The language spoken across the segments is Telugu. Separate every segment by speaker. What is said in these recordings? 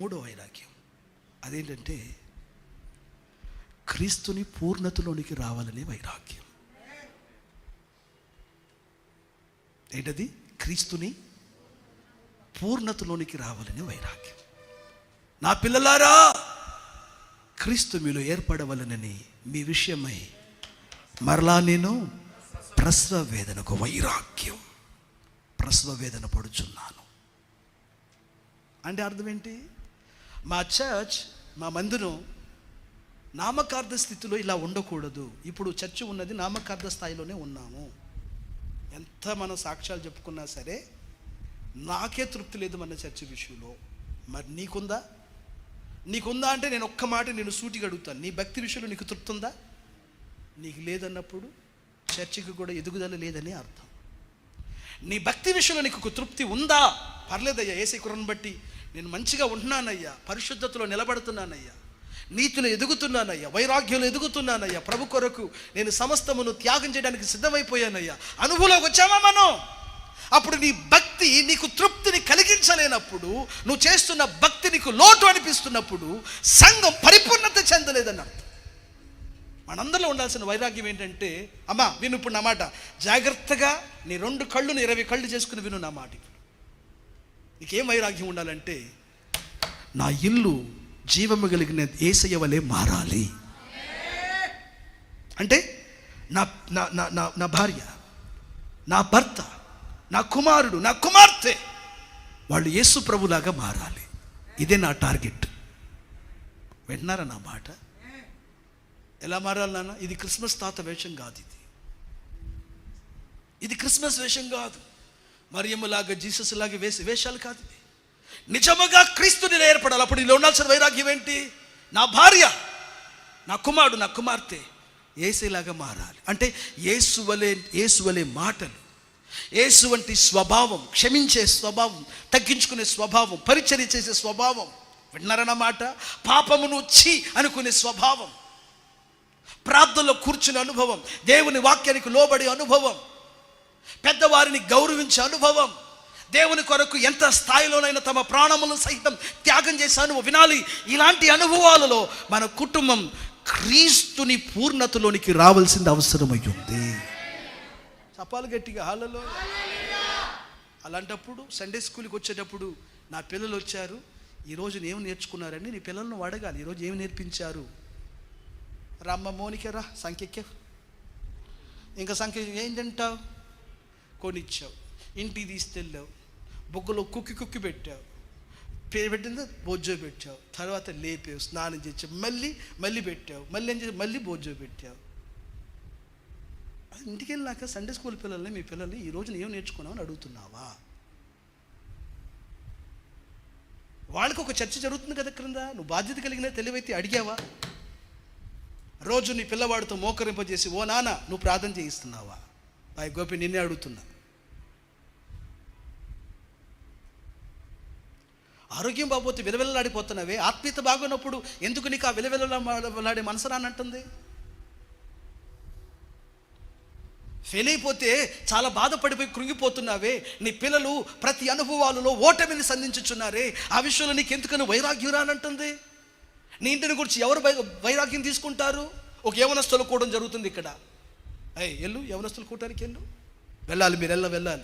Speaker 1: మూడో వైరాగ్యం. అదేంటంటే క్రీస్తుని పూర్ణతలోనికి రావాలనే వైరాగ్యం. ఏంటది? క్రీస్తుని పూర్ణతలోనికి రావాలనే వైరాగ్యం. నా పిల్లలారా క్రీస్తు మీలో ఏర్పడవలనని మీ విషయమై మరలా నేను ప్రసవ వేదనకు వైరాగ్యం. ప్రసవ వేదన పడుచున్నాను. అంటే అర్థం ఏంటి? మా చర్చ్ మా మందిరం నామకార్థ స్థితిలో ఇలా ఉండకూడదు. ఇప్పుడు చర్చ్ ఉన్నది నామకార్థ స్థాయిలోనే ఉన్నాము. ఎంత మనం సాక్ష్యాలు చెప్పుకున్నా సరే నాకే తృప్తి లేదు మన చర్చ్ విషయంలో. మరి నీకుందా? నీకుందా అంటే నేను ఒక్క మాట నేను సూటిగా అడుగుతాను నీ భక్తి విషయంలో నీకు తృప్తి ఉందా? నీకు లేదన్నప్పుడు చర్చికి కూడా ఎదుగుదల లేదని అర్థం. నీ భక్తి విషయంలో నీకు ఒక తృప్తి ఉందా? పర్లేదయ్యా ఏసీ కురను బట్టి నేను మంచిగా ఉంటున్నానయ్యా పరిశుద్ధతలో నిలబడుతున్నానయ్యా నీతిలో ఎదుగుతున్నానయ్యా వైరాగ్యంలో ఎదుగుతున్నానయ్యా. ప్రభు కొరకు నేను సమస్తమును త్యాగం చేయడానికి సిద్ధమైపోయానయ్యా. అనుభవంలోకి వచ్చామా మనం? అప్పుడు నీ భక్తి నీకు తృప్తిని కలిగించలేనప్పుడు నువ్వు చేస్తున్న భక్తి నీకు లోటు అనిపిస్తున్నప్పుడు సంఘం పరిపూర్ణత చెందలేదని అర్థం. మనందరిలో ఉండాల్సిన వైరాగ్యం ఏంటంటే అమ్మా విను ఇప్పుడు నా మాట. జాగ్రత్తగా నీ రెండు కళ్ళును ఇరవై కళ్ళు చేసుకుని విను నా మాట ఇప్పుడు నీకేం వైరాగ్యం ఉండాలంటే నా ఇల్లు జీవము కలిగిన ఏసయ్య వలె మారాలి. అంటే నా నా నా నా భార్య నా భర్త నా కుమారుడు నా కుమార్తె వాళ్ళు యేసు ప్రభులాగా మారాలి. ఇదే నా టార్గెట్. వింటున్నారా నా మాట? ఎలా మారాలి నాన్న? ఇది క్రిస్మస్ తాత వేషం కాదు ఇది. ఇది క్రిస్మస్ వేషం కాదు. మరియమ్మలాగా జీసస్ లాగా వేసి వేషాలు కాదు. నిజముగా క్రీస్తుని ఏర్పడాలి. అప్పుడు ఇలా ఉండాల్సిన వైరాగ్యం ఏంటి? నా భార్య నా కుమారుడు నా కుమార్తె ఏసేలాగా మారాలి. అంటే ఏసువలే ఏసువలే మాటలు. ఏసు వంటి స్వభావం క్షమించే స్వభావం తగ్గించుకునే స్వభావం పరిచర్య చేసే స్వభావం విన్నారన్నమాట పాపమును ఛీ అనుకునే స్వభావం. ప్రార్థనలో కూర్చునే అనుభవం దేవుని వాక్యానికి లోబడే అనుభవం పెద్దవారిని గౌరవించే అనుభవం. దేవుని కొరకు ఎంత స్థాయిలోనైనా తమ ప్రాణములను సహితం త్యాగం చేసే అనుభవం వినాలి. ఇలాంటి అనుభవాలలో మన కుటుంబం క్రీస్తుని పూర్ణతలోనికి రావాల్సింది అవసరమై ఉంది చపాలు గట్టిగా హాలలో అలాంటప్పుడు సండే స్కూల్కి వచ్చేటప్పుడు నా పిల్లలు వచ్చారు. ఈరోజు ఏమి నేర్చుకున్నారని నీ పిల్లలను అడగాలి. ఈరోజు ఏమి నేర్పించారు? రమ్మ మోనికరా సంఖ్యకే. ఇంకా సంఖ్య ఏం తింటావు? కొనిచ్చావు. ఇంటికి తీసుకెళ్ళావు. బుగ్గలో కుక్కి కుక్కి పెట్టావు. పేరు పెట్టింది బొజ్జో పెట్టావు. తర్వాత లేపావు స్నానం చేసావు మళ్ళీ మళ్ళీ పెట్టావు. మళ్ళీ ఏం చేసావు మళ్ళీ బొజ్జో పెట్టావు. ఇంటికి వెళ్ళాక సండే స్కూల్ పిల్లల్ని మీ పిల్లల్ని ఈ రోజున ఏం నేర్చుకున్నావు అని అడుగుతున్నావా? వాళ్ళకి ఒక చర్చ జరుగుతుంది కదా క్రింద? నువ్వు బాధ్యత కలిగిన తెలివైతే అడిగావా? రోజు నీ పిల్లవాడితో మోకరింపజేసి ఓ నాన్న నువ్వు ప్రార్థన చేయిస్తున్నావా? బాయ్ గోపి నిన్నే అడుగుతున్నా. ఆరోగ్యం బాగోతే విలవిల్లాడిపోతున్నావే ఆత్మీయత బాగున్నప్పుడు ఎందుకు నీకు ఆ విలవిల్లాడే మనసు రానంటుంది? ఫెయిల్ అయిపోతే చాలా బాధపడిపోయి కృంగిపోతున్నావే నీ పిల్లలు ప్రతి అనుభవాలలో ఓటమిని సంధించుచున్నారే ఆ విషయంలో నీకు ఎందుకని వైరాగ్యం రానంటుంది? నీ ఇంటిని గురించి ఎవరు వై- వైరాగ్యం తీసుకుంటారు? ఒక యవనస్తులు కూడా జరుగుతుంది ఇక్కడ. అయ్యి ఎల్లు యవనస్తులు కూటానికి వెళ్ళు వెళ్ళాలి మీరు వెళ్ళ వెళ్ళాలి.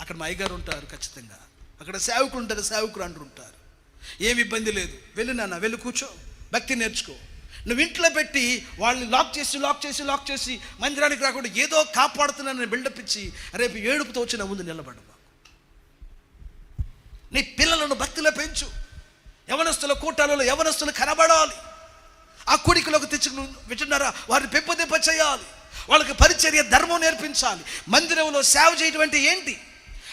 Speaker 1: అక్కడ మా అయ్యగారు ఉంటారు ఖచ్చితంగా. అక్కడ సేవకులు ఉంటారు సేవకులు అంటూ ఉంటారు. ఏమి ఇబ్బంది లేదు. వెళ్ళి నాన్న వెళ్ళి కూర్చో. భక్తి నేర్చుకో. నువ్వు ఇంట్లో పెట్టి వాళ్ళని లాక్ చేసి లాక్ చేసి లాక్ చేసి మందిరానికి రాకుండా ఏదో కాపాడుతున్నానని బిల్డప్ ఇచ్చి రేపు ఏడుపుతో వచ్చిన ముందు నిలబడు నీ పిల్లలను భక్తిలో పెంచు. యవనస్తుల కూటాలలో యవనస్తులు కనబడాలి. ఆ కుడికలోకి తెచ్చుకుని వింటున్నారా? వారిని పెంపదెంప చేయాలి వాళ్ళకి పరిచర్య ధర్మం నేర్పించాలి. మందిరంలో సేవ చేయటం అంటే ఏంటి?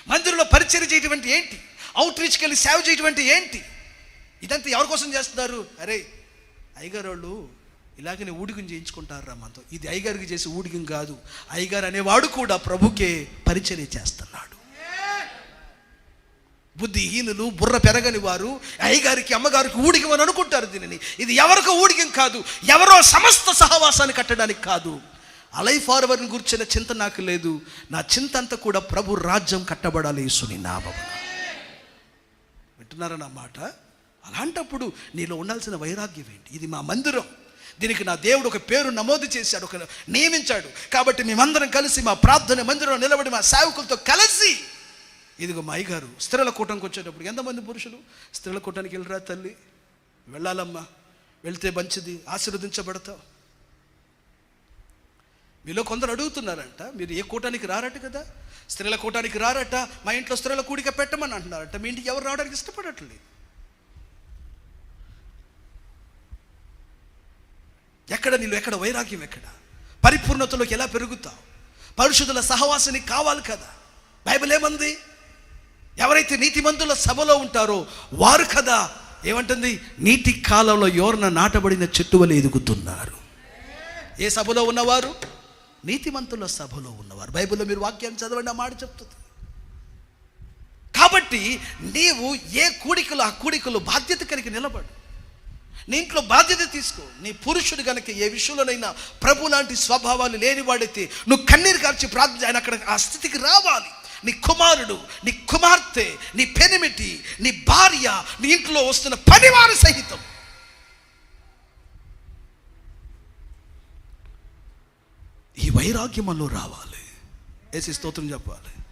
Speaker 1: మందిరంలో పరిచర్య చేయటం అంటే ఏంటి? అవుట్ రీచ్కి వెళ్ళి సేవ చేయటం అంటే ఏంటి? ఇదంతా ఎవరి కోసం చేస్తున్నారు? అరే అయ్యగారు వాళ్ళు ఇలాగనే ఊడిగం చేయించుకుంటారు రా మనతో ఇది అయ్యగారికి చేసే ఊడిగం కాదు. అయ్యగారు అనేవాడు కూడా ప్రభుకే పరిచర్య చేస్తున్నాడు. బుద్ధిహీనులు బుర్ర పెరగని వారు అయ్యగారికి అమ్మగారికి ఊడిగం అని అనుకుంటారు దీనిని. ఇది ఎవరికో ఊడిగం కాదు. ఎవరో సమస్త సహవాసాన్ని కట్టడానికి కాదు. అలై ఫార్వర్ని గురించిన చింత నాకు లేదు. నా చింత అంతా కూడా ప్రభు రాజ్యం కట్టబడాలి యేసుని నామమున. వింటున్నారా నా మాట? అలాంటప్పుడు నీలో ఉండాల్సిన వైరాగ్యం ఏంటి? ఇది మా మందిరం. దీనికి నా దేవుడు ఒక పేరు నమోదు చేశాడు ఒక నియమించాడు. కాబట్టి మేమందరం కలిసి మా ప్రార్థన మందిరంలో నిలబడి మా సేవకులతో కలిసి ఇదిగో మా అయ్యగారు స్త్రీల కూటంకి వచ్చేటప్పుడు ఎంతమంది పురుషులు? స్త్రీల కూటానికి వెళ్ళరా తల్లి? వెళ్ళాలమ్మా. వెళ్తే మంచిది. ఆశీర్వదించబడతావు. మీలో కొందరు అడుగుతున్నారంట మీరు ఏ కూటానికి రారట కదా? స్త్రీల కూటానికి రారట మా ఇంట్లో స్త్రీల కూడిక పెట్టమని అంటున్నారట. మీ ఇంటికి ఎవరు రావడానికి ఇష్టపడట్లేదు? ఎక్కడ నీళ్ళు ఎక్కడ వైరాగ్యం ఎక్కడ? పరిపూర్ణతలోకి ఎలా పెరుగుతావు? పరిశుద్ధుల సహవాసాన్ని కావాలి కదా. బైబిల్ ఏమంది? ఎవరైతే నీతిమంతుల సభలో ఉంటారో వారు కదా. ఏమంటుంది? నీటి కాలంలో ఎవరిన నాటబడిన చెట్టు వలె ఎదుగుతున్నారు. ఏ సభలో ఉన్నవారు? నీతిమంతుల సభలో ఉన్నవారు. బైబిల్లో మీరు వాక్యాన్ని చదవండి ఆ మాట చెప్తుంది. కాబట్టి నీవు ఏ కూడికలో ఆ కూడికలో బాధ్యత కలిగి నిలబడు. నీ ఇంట్లో బాధ్యత తీసుకో. నీ పురుషుడు కనుక ఏ విషయంలోనైనా ప్రభు లాంటి స్వభావాలు లేనివాడైతే నువ్వు కన్నీరు కార్చి ప్రార్థన ఆయన అక్కడ ఆ స్థితికి రావాలి. నీ కుమారుడు నీ కుమార్తె నీ పెనిమిటి నీ భార్య నీ ఇంట్లో వస్తున్న పనివారు సహితం. వైరాగ్యం వైరాగ్యమంలో రావాలి. ఏసి స్తోత్రం చెప్పాలి.